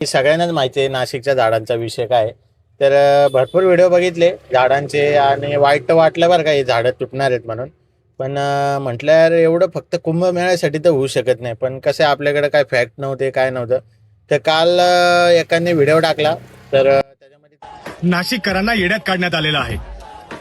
सगळ्यांनाच माहिती आहे नाशिकच्या झाडांचा विषय काय तर भरपूर व्हिडिओ बघितले झाडांचे आणि वाईट वाटलं बरं का हे झाडं तुटणार आहेत म्हणून. पण म्हटलं यार एवढं फक्त कुंभमेळ्यासाठी तर होऊ शकत नाही. पण कसं आहे, आपल्याकडे काय फॅक्ट नव्हते काय नव्हतं. तर काल एकाने व्हिडिओ टाकला. तर त्याच्यामध्ये नाशिककरांना येड्यात काढण्यात आलेला आहे.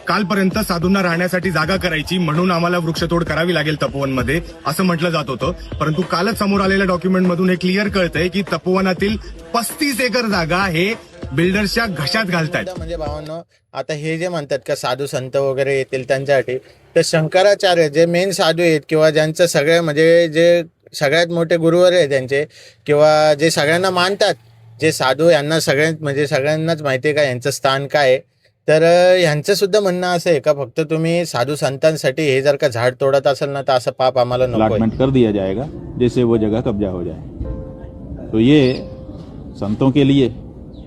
कालपर्यंत साधूंना राहण्यासाठी जागा करायची म्हणून आम्हाला वृक्षतोड करावी लागेल तपोवनमध्ये असं म्हटलं जात होतं. परंतु कालच समोर आलेल्या डॉक्युमेंट मधून हे क्लिअर कळतंय की तपोवनातील पस्तीस एकर जागा हे बिल्डर्सच्या घशात घालतात म्हणजे भावांनो आता हे जे म्हणतात का साधू संत वगैरे येतील त्यांच्यासाठी तर शंकराचार्य जे मेन साधू आहेत किंवा ज्यांचं सगळ्या म्हणजे जे सगळ्यात मोठे गुरुवर आहेत त्यांचे किंवा जे सगळ्यांना मानतात जे साधू यांना सगळ्यात म्हणजे सगळ्यांनाच माहिती आहे का यांचं स्थान काय आहे तर ह्यांचं सुद्धा म्हणणं असं आहे का, फक्त तुम्ही साधू संतांसाठी हे जर का झाड तोडत असेल ना, तर असं पाप आम्हाला. अलॉटमेंट कर दिया जाएगा जिससे वो जगह कब्जा हो जाए। तो ये संतों के लिए,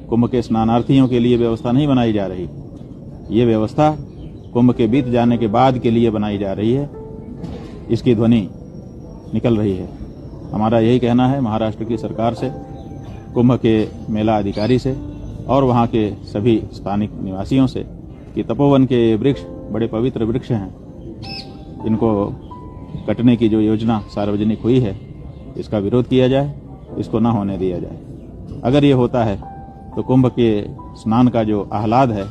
कुंभ के स्नानार्थियों के लिए व्यवस्था नहीं बनाई जा रही। ये व्यवस्था कुंभ के बीत जाने के बाद के लिए बनाई जा रही है। इसकी ध्वनि निकल रही है। हमारा यही कहना है महाराष्ट्र की सरकार से, कुंभ के मेला अधिकारी से। और वहाँ के सभी स्थानिक निवासियों से कि तपोवन के वृक्ष, बड़े पवित्र वृक्ष हैं। इनको कटने की जो योजना सार्वजनिक हुई है, इसका विरोध किया जाए, इसको न होने दिया जाए। अगर ये होता है तो कुंभ के स्नान का जो आह्लाद है,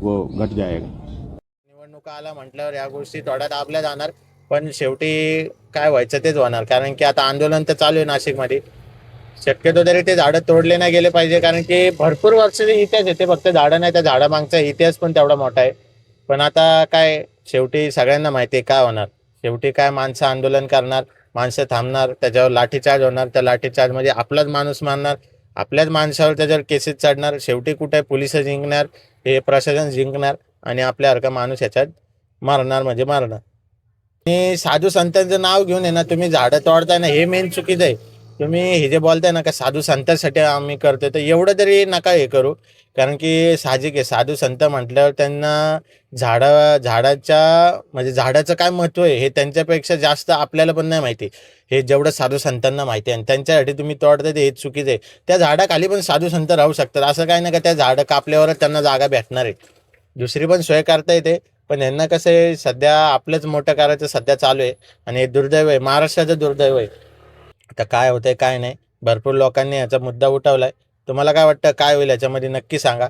वो घट जाएगा। निवडणुका आला म्हटल्यावर या गोष्टी थोड्या दाबल्या जाणार, पण शेवटी काय व्हायचं तेच होणार, कारण की आता आंदोलन तर चालू आहे नाशिकमध्ये. शक्यतो तरी ते झाडं तोडले नाही गेले पाहिजे कारण की भरपूर वर्षाचे इतिहास येते फक्त झाडं नाही त्या झाडामागचा इतिहास पण तेवढा मोठा आहे. पण आता काय शेवटी सगळ्यांना माहिती आहे काय होणार? शेवटी काय माणसं आंदोलन करणार माणसं थांबणार त्याच्यावर लाठीचार्ज होणार त्या लाठीचार्जमध्ये म्हणजे आपलाच माणूस मारणार आपल्याच माणसावर त्याच्यावर केसेस चढणार शेवटी कुठे पोलीस जिंकणार हे प्रशासन जिंकणार आणि आपल्यासारखा माणूस याच्यात मारणार म्हणजे मारणार. आणि साधू संतांचं नाव घेऊन आहे ना तुम्ही झाडं तोडताय ना हे मेन चुकीचं आहे. तुम्ही हे जे बोलताय ना का साधू संतांसाठी आम्ही करतोय तर एवढं तरी नका हे करू. कारण की साहजिक आहे साधू संत म्हटल्यावर त्यांना झाडा झाडाच्या म्हणजे झाडाचं काय महत्त्व आहे हे त्यांच्यापेक्षा जास्त आपल्याला पण नाही माहिती. हे जेवढं साधू संतांना माहिती आहे आणि त्यांच्यासाठी तुम्ही तोडताय ते हे चुकीचं आहे. त्या झाडाखाली पण साधू संत राहू शकतात. असं काय नाही का त्या झाडं कापल्यावरच त्यांना जागा भेटणार आहे. दुसरी पण सोय करता येते पण यांना कसं आहे सध्या आपलंच मोठं करायचं सध्या चालू आहे आणि हे दुर्दैव आहे. महाराष्ट्राचं दुर्दैव आहे. आता काय होतं आहे काय नाही. भरपूर लोकांनी याचा मुद्दा उठवला आहे तुम्हाला काय वाटतं काय होईल याच्यामध्ये? नक्की सांगा.